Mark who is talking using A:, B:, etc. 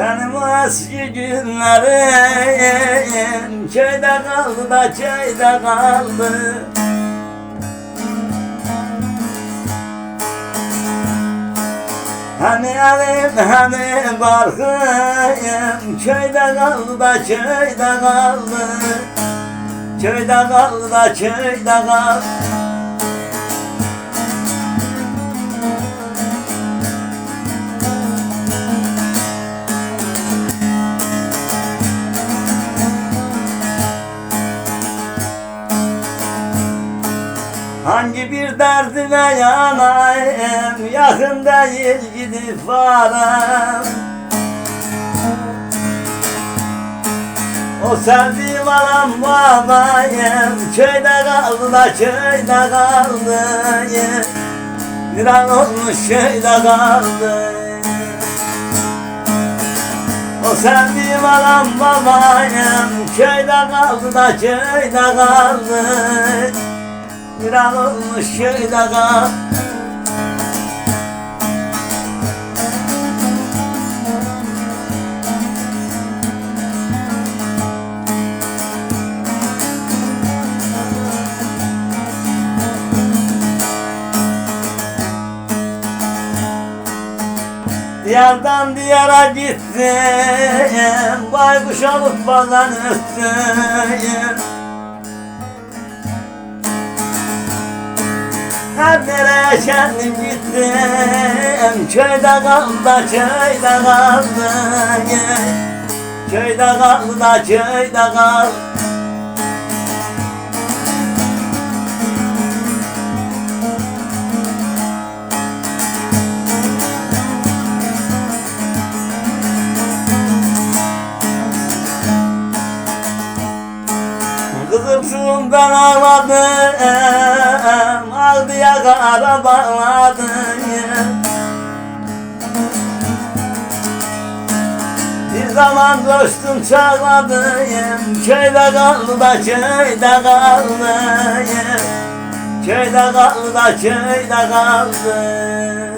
A: Benim eski günlerim Köyde kaldı da köyde kaldı. Hani elim hani barkım Köyde kaldı da köyde kaldı. Köyde kaldı da köyde kaldı Hangi bir derdime yanayım? Yakın değil gidip varım. O sevdiğim anam babayım Köyde kaldı da köyde kaldı Bir an olmuş köyde kaldı O sevdiğim anam babayım Köyde kaldı da köyde kaldı an olmuş kal Diyardan diyara gittim Baykuş alıp bazan öttüm Her nereye kendim gittim Köyde kaldı köyde kaldı Köyde kaldı köyde kaldı. Kızım şundan ağladım Aldı ya kara bağladım Bir zaman coştum çağladım Köyde kaldı da köyde kaldı. Köyde kaldı da köyde kaldı